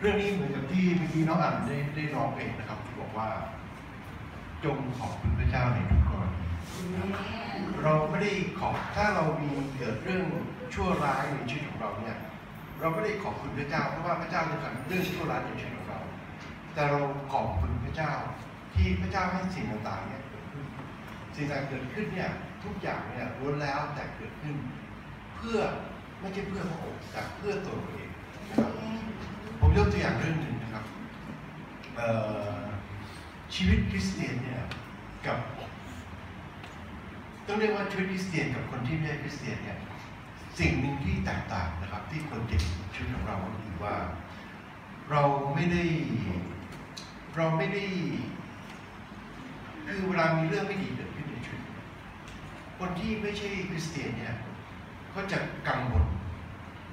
เรื่องนี้เหมือนกับที่เมื่อกี้น้องอันได้ได้ร้องเพลงนะครับ ที่บอกว่า จงขอบคุณพระเจ้าในทุกกรณีเราไม่ได้ขอบถ้าเรามีเกิดเรื่องชั่วร้ายในชีวิตของเราเนี่ย เราไม่ได้ขอบคุณพระเจ้าเพราะว่าพระเจ้าจะทำเรื่องชั่วร้ายในชีวิตของเรา แต่เราขอบคุณพระเจ้า ที่พระเจ้าให้สิ่งต่างๆเนี่ยเกิดขึ้นสิ่งต่างเกิดขึ้นเนี่ยทุกอย่างเนี่ยล้วนแล้วแต่เกิดขึ้น เพื่อไม่ใช่เพื่อพระองค์แต่เพื่อตัวเราเองนะครับ ผมยกตัวอย่างเรื่องหนึ่งนะครับชีวิตคริสเตียนเนี่ยกับต้องเรียกว่าชีวิตคริสเตียนกับคนที่ไม่ใช่คริสเตียนเนี่ยสิ่งหนึ่งที่แตกต่างนะครับ ที่คนเด็กชีวิตของเราก็คือว่า เราไม่ได้เราไม่ได้ คือเวลามีเรื่องไม่ดีเกิดขึ้นในชีวิตคนที่ไม่ใช่คริสเตียนเนี่ยก็จะกังวล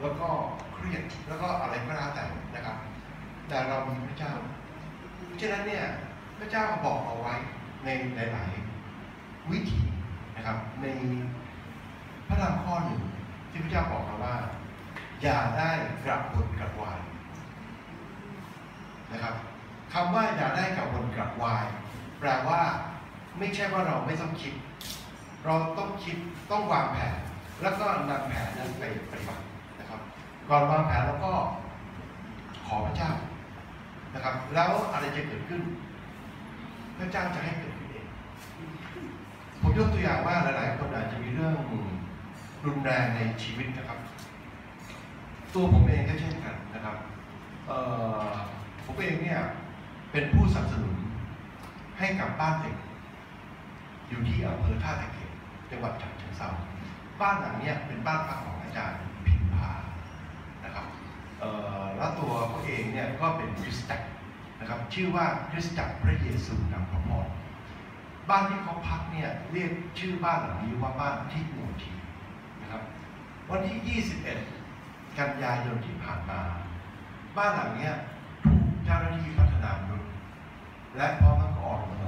แล้วก็เครียดแล้วก็อะไรก็แล้วแต่นะครับ แต่เรามีพระเจ้าฉะนั้นเนี่ยพระเจ้าบอกเอาไว้ในหลาย ๆ วิธีนะครับ ในพระธรรมข้อหนึ่งที่พระเจ้าบอกเราว่า อย่าได้กระวนกระวายนะครับคำว่าอย่าได้กระวนกระวาย แปลว่าไม่ใช่ว่าเราไม่ต้องคิด เราต้องคิดต้องวางแผน แล้วก็นำแผนนั้นไปปฏิบัติ นะครับก่อนวางแผนแล้วก็ขอพระเจ้านะครับ แล้วอะไรจะเกิดขึ้น พระเจ้าจะให้เกิดขึ้นเองผมยกตัวอย่างว่าหลาย ๆ คนอาจจะมีเรื่องรุนแรงในชีวิตนะครับ ตัวผมเองก็เช่นกันนะครับผมเองเนี่ยเป็นผู้สนับสนุนให้กับบ้านเด็กอยู่ที่อำเภอท่าตะเกียบจังหวัดฉะเชิงเทราบ้านหลังเนี้ยเป็นบ้านพักของอาจารย์พิมพานะครับเอ่อแล้วตัวเขาเองเนี่ย ก็เป็นคริสตจักรนะครับชื่อว่าคริสตจักรพระเยซูนำพระพรบ้านที่เขาพักเนี่ยเรียกชื่อบ้านหลังนี้ว่าบ้านที่โมทีนะครับวันที่ 21 กันยายนที่ผ่านมา บ้านหลังนี้ถูกเจ้าหน้าที่พัฒนามนุษย์และพร้อมทั้งกอรมน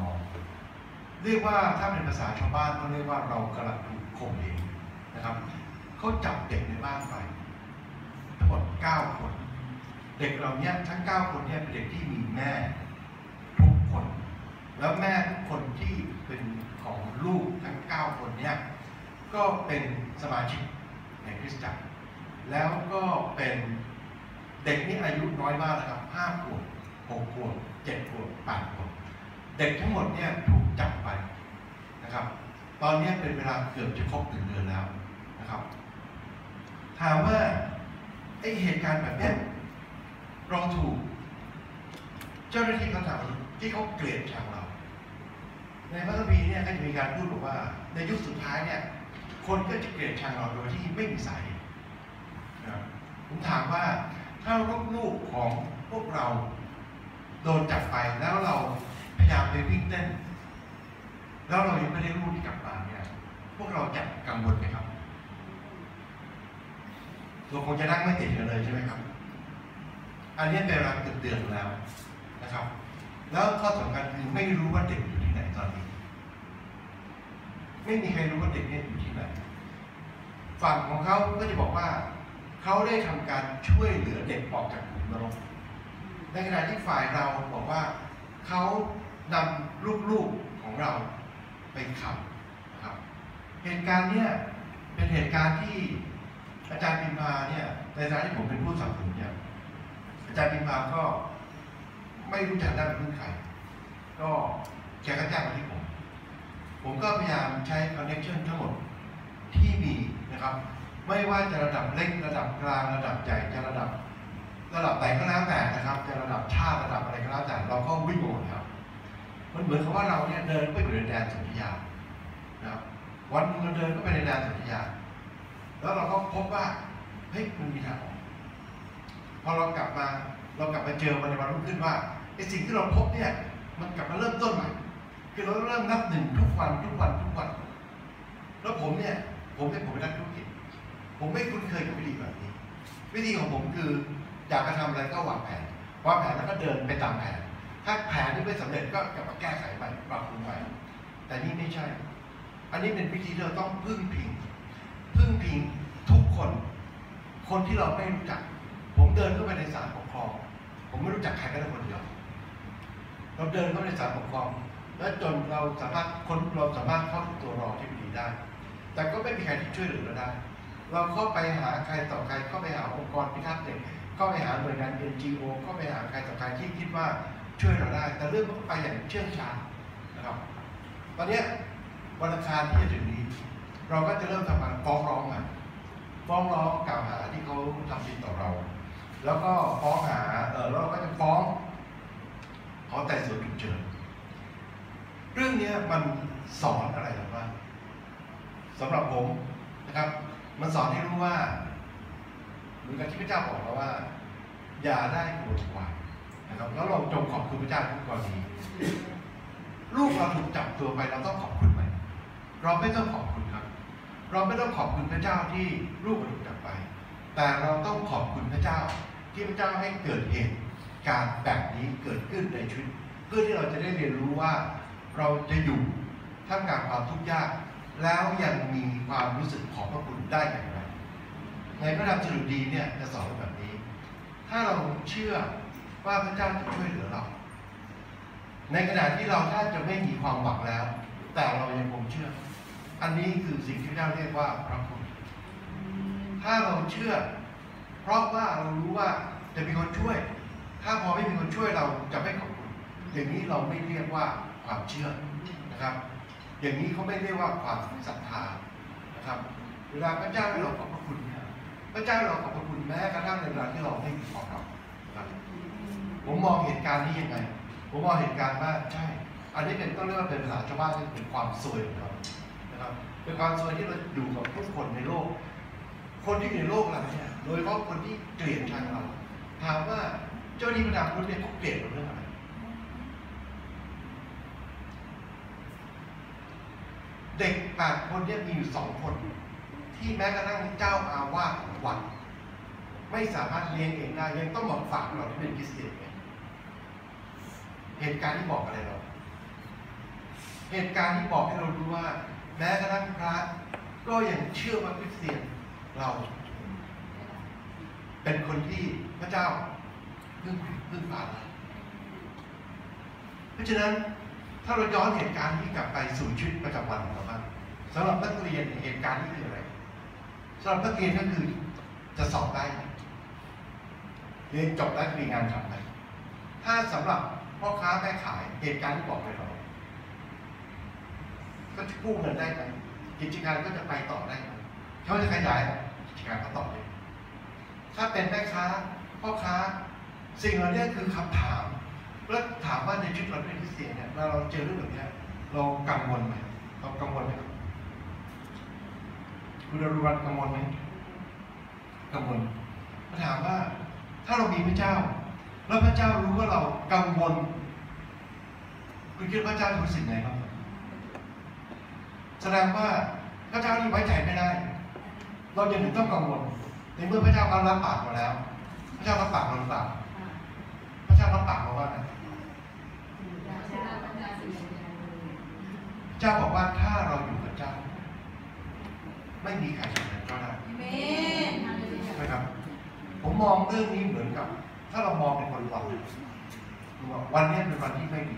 เรียกว่าถ้าเป็นภาษาชาวบ้านก็เรียกว่าเรากำลังถูกข่มเหงนะครับเขาจับเด็กในบ้านไปทั้งหมด9คน เด็กเหล่านี้ทั้ง 9 คนเนี่ยเป็นเด็กที่มีแม่ทุกคน แล้วแม่ทุกคนที่เป็นของลูกทั้ง 9 คนเนี่ยก็เป็นสมาชิกในคริสตจักร แล้วก็เป็นเด็กนี่อายุน้อยมากนะครับห้าขวบหกขวบเจ็ดขวบแปดขวบเด็กทั้งหมดเนี่ยถูกจับไปนะครับ ตอนนี้เป็นเวลาเกือบจะครบหนึ่งเดือนแล้วนะครับ ถามว่าไอเหตุการณ์แบบเนี้ เราถูก เจ้าหน้าที่เขาทำที่เขาเกลียดชังเรา ในพระคัมภีร์เนี่ยก็จะมีการพูดบอกว่า ในยุคสุดท้ายเนี่ยคนก็จะเกลียดชังเราโดยที่ไม่มีสาเหตุนะผมถามว่าถ้าลูกๆของพวกเราโดนจับไปแล้วเราพยายามไปวิ่งเต้น แล้วเรายังไม่ได้ลูกที่กลับมาเนี่ย พวกเราจะกังวลไหมครับเราคงจะนั่งไม่ติดกันเลยใช่ไหมครับ อันนี้เป็นเวลาเกือบเดือนแล้วนะครับ แล้วข้อสำคัญคือไม่รู้ว่าเด็กอยู่ที่ไหนตอนนี้ ไม่มีใครรู้ว่าเด็กเนี่ยอยู่ที่ไหน ฝั่งของเขาก็จะบอกว่าเขาได้ทำการช่วยเหลือเด็กออกจากขุมนรกในขณะที่ฝ่ายเราบอกว่าเขานำลูกๆของเราไปขับนะครับ เหตุการณ์เนี้ยเป็นเหตุการณ์ที่อาจารย์พิมพาเนี่ยในฐานะที่ผมเป็นผู้สนับสนุนเนี่ย อาจารย์พิมาก็ไม่รู้จักด้เป็นใครก็แกก็แจ้งมาที่ผม ผมก็พยายามใช้คอนเนคชั่นทั้งหมดที่มีนะครับ ไม่ว่าจะระดับเล็กระดับกลางระดับใหญ่จะระดับ ระดับไหนก็แล้วแต่นะครับ จะระดับชาติระดับอะไรก็แล้วแต่เราก็วิ่งหมดครับ มันเหมือนกับว่าเราเนี่ยเดินไปอยู่ในแดนสนธยานะครับวันนึงเราเดินก็ไปในแดนสนธยาแล้วเราก็พบว่าเฮ้ยมันมีทางออก พอเรากลับมาเรากลับมาเจอมันในวันรุ่งขึ้นว่าไอ้สิ่งที่เราพบเนี่ยมันกลับมาเริ่มต้นใหม่คือเราเริ่มนับหนึ่งทุกวันทุกวันทุกวัน แล้วผมเนี่ยผมเนี่ยผมเป็นนักธุรกิจ ผมไม่คุ้นเคยกับวิธีแบบนี้ วิธีของผมคืออยากจะทำอะไรก็วางแผนวางแผนแล้วก็เดินไปตามแผน ถ้าแผนที่ไม่สำเร็จก็กลับมาแก้ไขใหม่ปรับปรุงใหม่แต่นี่ไม่ใช่ อันนี้เป็นวิธีที่เราต้องพึ่งพิง พึ่งพิงทุกคน คนที่เราไม่รู้จัก ผมเดินเข้าไปในศาลปกครอง ผมไม่รู้จักใครก็ได้คนเดียว เราเดินเข้าในสารปกครอง และจนเราสามารถคนเราสามารถเข้าถึงตัวรองที่ดีได้ แต่ก็ไม่มีใครที่ช่วยเหลือเราได้ เราเข้าไปหาใครต่อใครเข้าไปหาองค์กรพิทักษ์เด็กเข้าไปหาหน่วยงาน NGO เข้าไปหาใครต่อใครที่คิดว่าช่วยเราได้ แต่เรื่องมันไปอย่างเชื่องช้านะครับ ตอนนี้วันอังคารที่จะถึงนี้ เราก็จะเริ่มทำการฟ้องร้องมันฟ้องร้องกล่าวหาที่เขาทำผิดต่อเรา แล้วก็ฟ้องหาเออแล้วเราก็จะฟ้องขอแต่ส่วนฉุกเฉินเรื่องนี้มันสอนอะไรหรือว่าสำหรับผมนะครับ มันสอนให้รู้ว่าเหมือนกับที่พระเจ้าบอกเราว่า อย่าได้กลัวกวานะครับแล้วเราจงขอบคุณพระเจ้าทุกกรณีลูกเราถูกจับตัวไปเราต้องขอบคุณไหมเราไม่ต้องขอบคุณครับ เราไม่ต้องขอบคุณพระเจ้าที่ลูกเราถูกจับไป แต่เราต้องขอบคุณพระเจ้า ที่พระเจ้าให้เกิดเหตุการณ์แบบนี้เกิดขึ้นในชีวิตเพื่อที่เราจะได้เรียนรู้ว่าเราจะอยู่ท่ามกลางความทุกข์ยาก แล้วยังมีความรู้สึกของพระคุณได้อย่างไรในพระธรรมสดุดีเนี่ยจะสอนแบบนี้ ถ้าเราเชื่อว่าพระเจ้าจะช่วยเหลือเรา ในขณะที่เราแทบจะไม่มีความหวังแล้ว แต่เรายังคงเชื่อ อันนี้คือสิ่งที่พระเจ้าเรียกว่าพระคุณ ถ้าเราเชื่อ ราะว่าเรารู้ว่าจะมีคนช่วย ถ้าพอไม่มีคนช่วยเราจะไม่ขอบคุณอย่างนี้เราไม่เรียกว่าความเชื่อนะครับ อย่างนี้เขาไม่เรียกว่าความศรัทธานะครับ เวลาพระเจ้าให้เราขอบพระคุณเนี่ยพระเจ้าเราขอบพระคุณแม้กระทั่งในเวลาที่เราไม่มีของเรานะครับผมมองเหตุการณ์นี้ยังไง ผมมองเหตุการณ์ว่าใช่ อันนี้เป็นต้องเรียกว่าเป็นภาษาชาวบ้านเป็นความซวยของเรานะครับ เป็นความซวยที่เราอยู่กับทุกคนในโลก คนที่อยู่ในโลกเราเนี่ยโดยเฉพาะคนที่เกลียดชังเราถามว่าเจ้าหนี้ประดาพุทธเนี่ยเขาเกลียดเราเรื่องอะไรเด็กแปดคนเนี่ยมีอยู่สองคน ที่แม้กระทั่งเจ้าอาวาสของวัดไม่สามารถเลี้ยงเองได้ยังต้องบอกฝากเราที่เป็นคริสเตียนเหตุการณ์ที่บอกอะไรเรา เหตุการณ์ที่บอกให้เรารู้ว่า แม้กระทั่งพระก็ยังเชื่อว่าคริสเตียน เรา เป็นคนที่พระเจ้าพึ่งพึ่งพาเราเพราะฉะนั้นถ้าเราย้อนเหตุการณ์นี้กลับไปสู่ชีวิตประจำวันของเราบ้างสำหรับนักเรียนเหตุการณ์นี้คืออะไรสำหรับนักเรียนก็คือจะสอบได้เรียนจบแล้วมีงานทำไหมถ้าสำหรับพ่อค้าแม่ขายเหตุการณ์ที่บอกไปเราก็จะกู้เงินได้ไหมกิจการก็จะไปต่อได้ไหมเขาจะขยาย การก็ต่อได้ถ้าเป็นแม่ค้าพ่อค้า สิ่งเหล่านี้คือคำถาม แล้วถามว่าในชีวิตเราเป็นคริสเตียนเนี่ยเราเจอเรื่องแบบนี้เรากังวลไหมเรากังวลไหมคุณดารุวันกังวลไหมกังวลมาถามว่า ถ้าเรามีพระเจ้า แล้วพระเจ้ารู้ว่าเรากังวลคุณคิดว่าพระเจ้ารู้สึกไงครับแสดงว่าพระเจ้านี่ไว้ใจไม่ได้ เราจะถึงต้องกังวลในเมื่อพระเจ้าเขารับปากเราแล้ว พระเจ้ารับปากเราหรือเปล่าพระเจ้ารับปากเราว่าไงเจ้าบอกว่าถ้าเราอยู่กับเจ้า ไม่มีใครทำอะไรเจ้าได้ใช่ครับ ผมมองเรื่องนี้เหมือนกับ ถ้าเรามองเป็นคนวันวันนี้เป็นวันที่ไม่ดี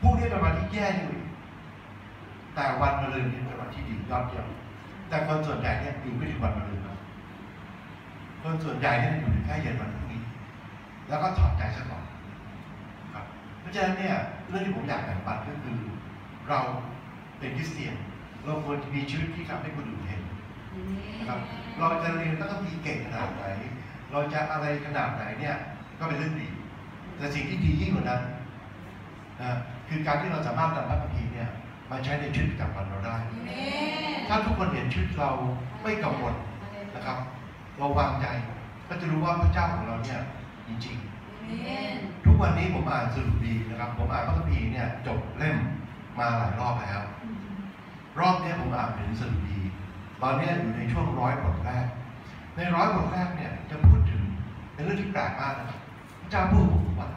พรุ่งนี้เป็นวันที่แย่ที่สุดแต่วันมะรืนนี้เป็นวันที่ดียอดเยี่ยม แต่คนส่วนใหญ่เนี่ยอยู่ไม่ถึงวันมะรืนครับคนส่วนใหญ่เนี่ยอยู่ถึงแค่เย็นวันพรุ่งนี้ แล้วก็ถอดใจซะก่อนครับ เพราะฉะนั้นเนี่ยเรื่องที่ผมอยากแบ่งปันก็คือ เราเป็นคริสเตียน เราควรมีชีวิตที่ทำให้คนอื่นเห็นนะครับเราจะเรียนต้องมีเก่งขนาดไหน เราจะอะไรขนาดไหนเนี่ย ก็เป็นเรื่องดี แต่สิ่งที่ดียิ่งกว่านั้นนะคือการที่เราสามารถนำพระคัมภีร์เนี่ย มาใช้ในชีวิตประจำวันเราได้ ถ้าทุกคนเห็นชีวิตเราไม่กังวลนะครับ เราวางใจก็จะรู้ว่าพระเจ้าของเราเนี่ยจริงๆทุกวันนี้ผมอ่านสรุปดีนะครับ ผมอ่านพระคัมภีร์เนี่ยจบเล่มมาหลายรอบแล้ว รอบเนี้ยผมอ่านถึงสรุปดี ตอนเนี้ยอยู่ในช่วงร้อยบทแรก ในร้อยบทแรกเนี่ยจะพูดถึงเป็นเรื่องที่แปลกมากนะครับพระเจ้าพูดกับผมทุกวัน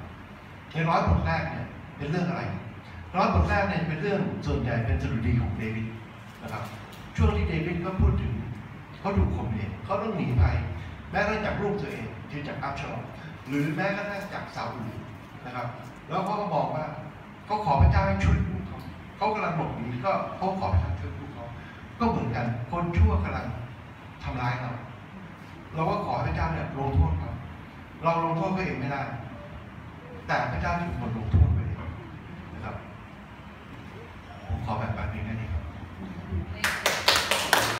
ในร้อยบทแรกเนี่ยเป็นเรื่องอะไร ร้อยบทแรกเนี่ยเป็นเรื่องส่วนใหญ่เป็นสรุปดีของเดวิดนะครับ ช่วงที่เดวิดก็พูดถึงเขาถูกข่มเหงเขาต้องหนีภัยแม้กระทั่งจากลูกตัวเองที่จากอับชลอมหรือแม้กระทั่งจากซาอุนะครับ แล้วเขาก็บอกว่าเขาขอพระเจ้าให้ช่วยลูกเขาเขากำลังหลบหนีก็เขาขอพระเจ้าช่วยลูกเขาก็เหมือนกันคนชั่วกำลังทำร้ายเราเราก็ขอพระเจ้าเนี่ยลงโทษเขาเราลงโทษเขาเองไม่ได้ แต่พระเจ้าถึงคนลงโทษ ผมขอแบบงปันเพียงแค่นี้ครับ